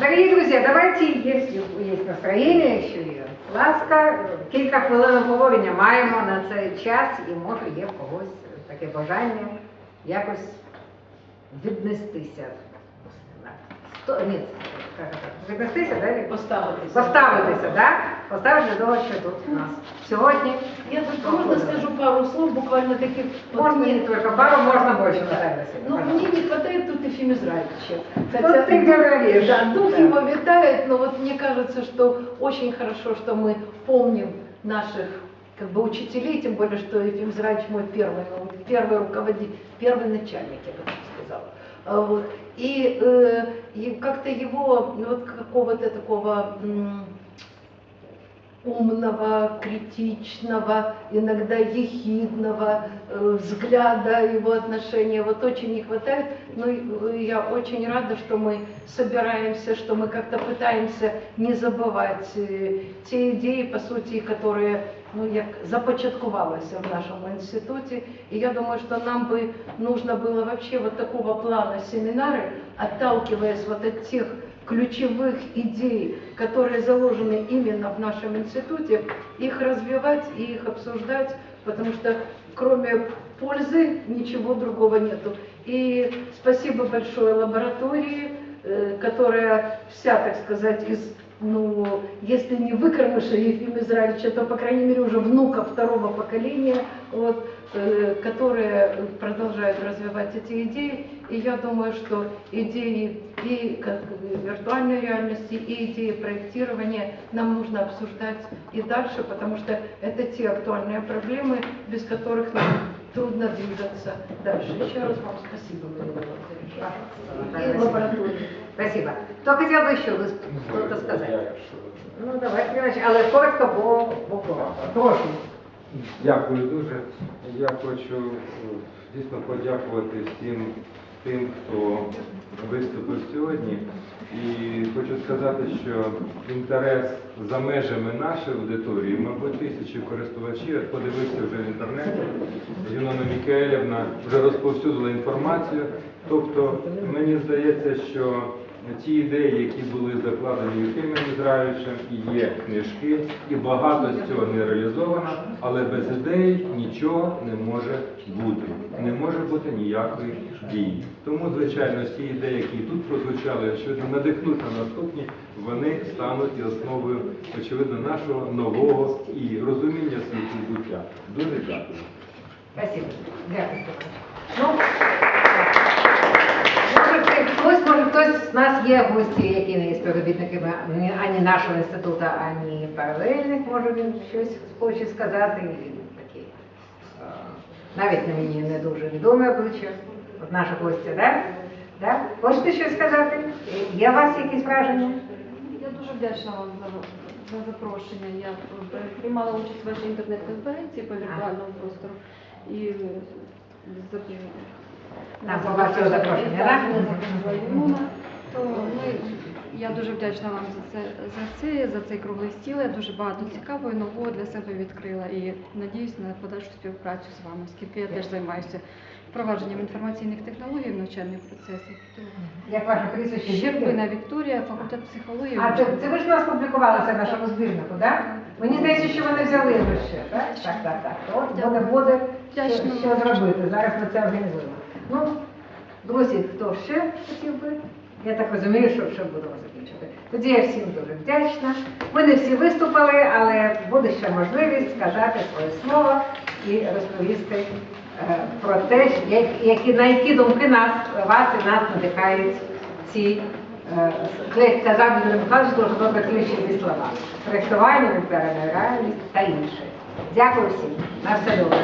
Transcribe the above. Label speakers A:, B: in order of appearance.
A: Дорогі друзі, давайте, якщо є настроєння, якщо є ласка, кілька хвилин обговорення маємо на цей час і може є в когось таке бажання якось віднестися. Ні, як це? віднестися, далі
B: Поставитися.
A: поставитися, да? поставити для того, що тут у нас сьогодні.
B: Я тут можно скажу пару слов, буквально таких... вот
A: Можна
B: мне-
A: не тільки пару, можна більше
B: Да.
A: Наталья
B: Ну,
A: Васильевна,
B: мне не хватает тут Ефим Израильевича.
A: Вот ты говоришь.
B: Да, дух
A: Да.
B: его витает, но вот мне кажется, что очень хорошо, что мы помним наших как бы учителей, тем более, что Ефим Израильевич мой первый, ну, первый руководитель, первый начальник, я бы так сказала. А. И, э, и как-то его, ну, вот какого-то такого умного, критичного, иногда ехидного э, взгляда, его отношения. Вот очень не хватает. Но и, я очень рада, что мы собираемся, что мы как-то пытаемся не забывать э, те идеи, по сути, которые ну, як започаткувалися в нашому інституті. І я думаю, что нам бы нужно было вообще вот такого плана семинары, отталкиваясь вот от тех ключевых идей, которые заложены именно в нашем институте, их развивать и их обсуждать, потому что кроме пользы ничего другого нету. И спасибо большое лаборатории, э, которая вся, так сказать, из ну, если не выкормыша Ефима Израильевича, то, по крайней мере, уже внука второго поколения, вот, э, которые продолжают развивать эти идеи. И я думаю, что идеи и как виртуальной реальности, и идеи проектирования нам нужно обсуждать и дальше, потому что это те актуальные проблемы, без которых нам трудно двигаться дальше. Еще раз вам спасибо, Марина Владимировна. И лаборатории.
A: Спасибо. Хто хотів би ще що-то сказати? Ну, давай, Іванович, але коротко, бо, бо коротко.
C: Дякую дуже. Я хочу е, дійсно подякувати всім тим, хто виступив сьогодні. І хочу сказати, що інтерес за межами нашої аудиторії, мабуть, тисячі користувачів, я подивився вже в інтернеті. Юнона Мікаелівна вже розповсюдила інформацію. Тобто, мені здається, що ті ідеї, які були закладені Єфимом Ізраїльовичем, і є книжки, і багато з цього не реалізовано, але без ідей нічого не може бути. Не може бути ніякої дії. Тому, звичайно, ті ідеї, які тут прозвучали, очевидно, надихнуть на наступні, вони стануть і основою, очевидно, нашого нового і розуміння світу буття. Дуже дякую.
A: Спасибо. Дякую. Ну, може, хтось- хтось, може, нас є гості, які не є співробітниками ані- нашого інституту, ані паралельних, може він щось хоче сказати. Такі, е, навіть на мені не дуже відоме обличчя, от наша гостя, да? Да? Хочете щось сказати? Є у вас якісь враження?
D: Я дуже вдячна вам за, за запрошення. Я е, приймала участь в вашій інтернет-конференції по віртуальному простору і за
A: Нам побачили запрошення, так?
D: То ми, я дуже вдячна вам за це за це, за цей круглий стіл. Я дуже багато цікавого і нового для себе відкрила і надіюсь на подальшу співпрацю з вами, оскільки я теж займаюся впровадженням інформаційних технологій в навчальних процесах.
A: Як ваше прізвище?
D: Щербина Вікторія, факультет психології.
A: А це, це ви ж у нас публікували це в нашому збірнику, так? Мені здається, що вони взяли ви ще, так? Так, так, так. От буде, буде що, що зробити. Зараз ми це організуємо. Ну, друзі, хто ще хотів би? Я так розумію, що вже будемо закінчити. Тоді я всім дуже вдячна. Ми не всі виступили, але буде ще можливість сказати своє слово і розповісти е, про те, які, на які думки нас, вас і нас надихають ці е, казав Юрій Михайлович, дуже добре ключові слова. Проєктування, віртуальна реальність та інше. Дякую всім. На все добре.